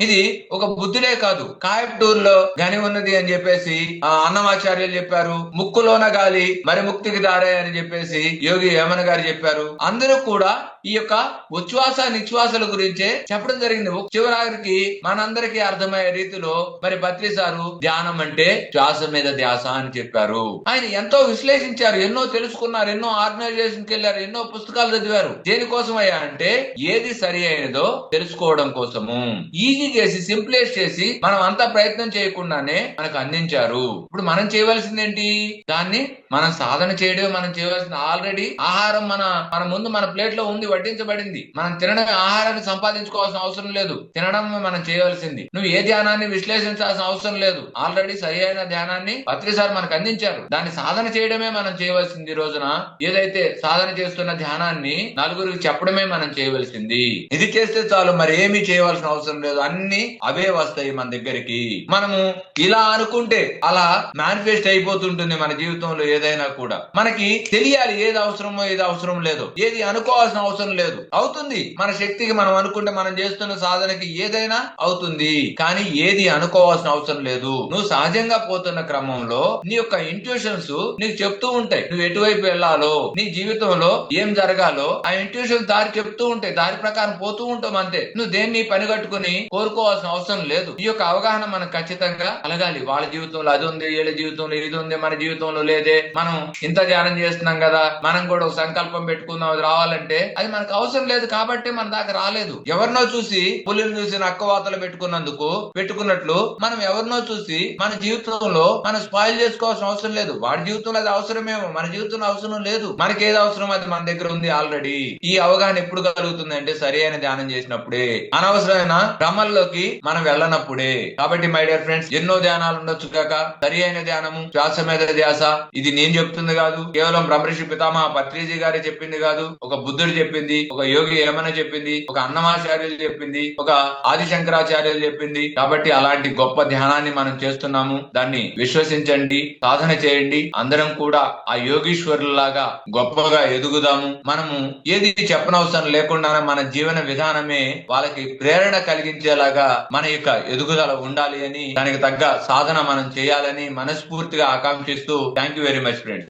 ఇది ఒక బుద్ధుడే కాదు. కాయటూరులో గని ఉన్నది అని చెప్పేసి ఆ అన్నమాచార్యులు చెప్పారు. ముక్కులోన గాలి మరి ముక్తికి దారే అని చెప్పేసి యోగి వేమన గారు చెప్పారు. అందరూ కూడా ఈ యొక్క ఉచ్ఛ్వాస నిశ్వాసల గురించే చెప్పడం జరిగింది. చివరారికి మనందరికీ అర్థమయ్యే రీతిలో మరి బత్రి సారు ధ్యానం అంటే శ్వాస మీద ధ్యాస అని చెప్పారు. ఆయన ఎంతో విశ్లేషించారు ఎన్నో తెలుసుకున్నారు ఎన్నో ఆర్గనైజేషన్కి వెళ్ళారు ఎన్నో పుస్తకాలు చదివారు. దేనికోసం అయ్యా అంటే ఏది సరి అయినదో తెలుసుకోవడం కోసము. ఈజీ చేసి సింప్లెస్ చేసి మనం అంతా ప్రయత్నం చేయకుండానే మనకు అందించారు. ఇప్పుడు మనం చేయవలసింది ఏంటి దాన్ని మనం సాధన చేయడమే మనం చేయవలసింది. ఆల్రెడీ ఆహారం మన మన ముందు మన ప్లేట్లో ఉంది వడ్డించబడింది. మనం తినడం ఆహారాన్ని సంపాదించుకోవాల్సిన అవసరం లేదు. తినడం మనం చేయవలసింది. నువ్వు ఏ ధ్యానాన్ని విశ్లేషించాల్సిన అవసరం లేదు. ఆల్రెడీ సరి అయిన ధ్యానాన్ని పత్రి సార్ మనకు అందించారు. దాన్ని సాధన చేయడమే మనం చేయవలసింది ఈ రోజున. ఏదైతే సాధన చేస్తున్న ధ్యానాన్ని నలుగురికి చెప్పడమే మనం చేయవలసింది. ఇది చేస్తే చాలు మరి ఏమీ చేయవలసిన అవసరం లేదు. అన్ని అవే వస్తాయి మన దగ్గరికి. మనము ఇలా అనుకుంటే అలా మేనిఫెస్ట్ అయిపోతుంటుంది మన జీవితంలో ఏదైనా కూడా. మనకి తెలియాలి ఏది అవసరమో ఏది అవసరం లేదు. ఏది అనుకోవాల్సిన అవసరం లేదు. అవుతుంది. మన శక్తికి మనం అనుకుంటే మనం చేస్తున్న సాధనకి ఏదైనా అవుతుంది. కానీ ఏది అనుకోవాల్సిన అవసరం లేదు. నువ్వు సహజంగా పోతున్న క్రమంలో నీ యొక్క ఇంట్యూషన్స్ నీకు చెప్తూ ఉంటాయి. నువ్వు ఎటువైపు వెళ్ళాలో నీ జీవితంలో ఏం జరగాలో ఆ ఇంట్యూషన్ దారి చెప్తూ ఉంటాయి. దారి ప్రకారం పోతూ ఉంటాం అంతే. నువ్వు దేన్ని పనిగట్టుకుని కోరుకోవాల్సిన అవసరం లేదు. ఈ యొక్క అవగాహన మనకు ఖచ్చితంగా కలగాలి. వాళ్ళ జీవితంలో అది ఉంది వీళ్ళ జీవితంలో ఇది ఉంది మన జీవితంలో లేదే. మనం ఇంత ధ్యానం చేస్తున్నాం కదా. మనం కూడా ఒక సంకల్పం పెట్టుకుందాం. అది రావాలంటే అది మనకు అవసరం లేదు కాబట్టి మన దాకా రాలేదు. ఎవరినో చూసి పులిని చూసి నక్కవాతలు పెట్టుకున్నందుకు పెట్టుకున్నట్లు మనం ఎవరినో చూసి మన జీవితంలో మనం స్పాయిల్ చేసుకోవాల్సిన అవసరం లేదు. వాడి జీవితంలో అది అవసరమేమో మన జీవితంలో అవసరం లేదు. మనకి ఏది అవసరం అది మన దగ్గర ఉంది ఆల్రెడీ ఈ అవగాహన ఎప్పుడు కలుగుతుంది అంటే సరి అయిన ధ్యానం చేసినప్పుడే. అనవసరమైన భ్రమల్లోకి మనం వెళ్ళనప్పుడే. కాబట్టి మై డియర్ ఫ్రెండ్స్ ఎన్నో ధ్యానాలు ఉండొచ్చు కాక సరి అయిన ధ్యానము శ్వాస మీద ధ్యాస ఇది నేను చెప్తుంది కాదు. కేవలం బ్రహ్మర్షి పితామహ పత్రిజీ గారి చెప్పింది కాదు. ఒక బుద్ధుడు చెప్పింది ఒక యోగి ఏమైనా చెప్పింది ఒక అన్నమాచార్యులు చెప్పింది ఒక ఆది శంకరాచార్యులు చెప్పింది. కాబట్టి అలాంటి గొప్ప ధ్యానాన్ని మనం చేస్తున్నాము. దాన్ని విశ్వసించండి సాధన చేయండి. అందరం కూడా ఆ యోగీశ్వరులాగా గొప్పగా ఎదుగుదాము. మనము ఏది చెప్పనవసరం లేకుండానే మన జీవన విధానమే వాళ్ళకి ప్రేరణ కలిగించేలాగా మన యొక్క ఎదుగుదల ఉండాలి అని దానికి తగ్గ సాధన మనం చేయాలని మనస్ఫూర్తిగా ఆకాంక్షిస్తూ thank you very much friends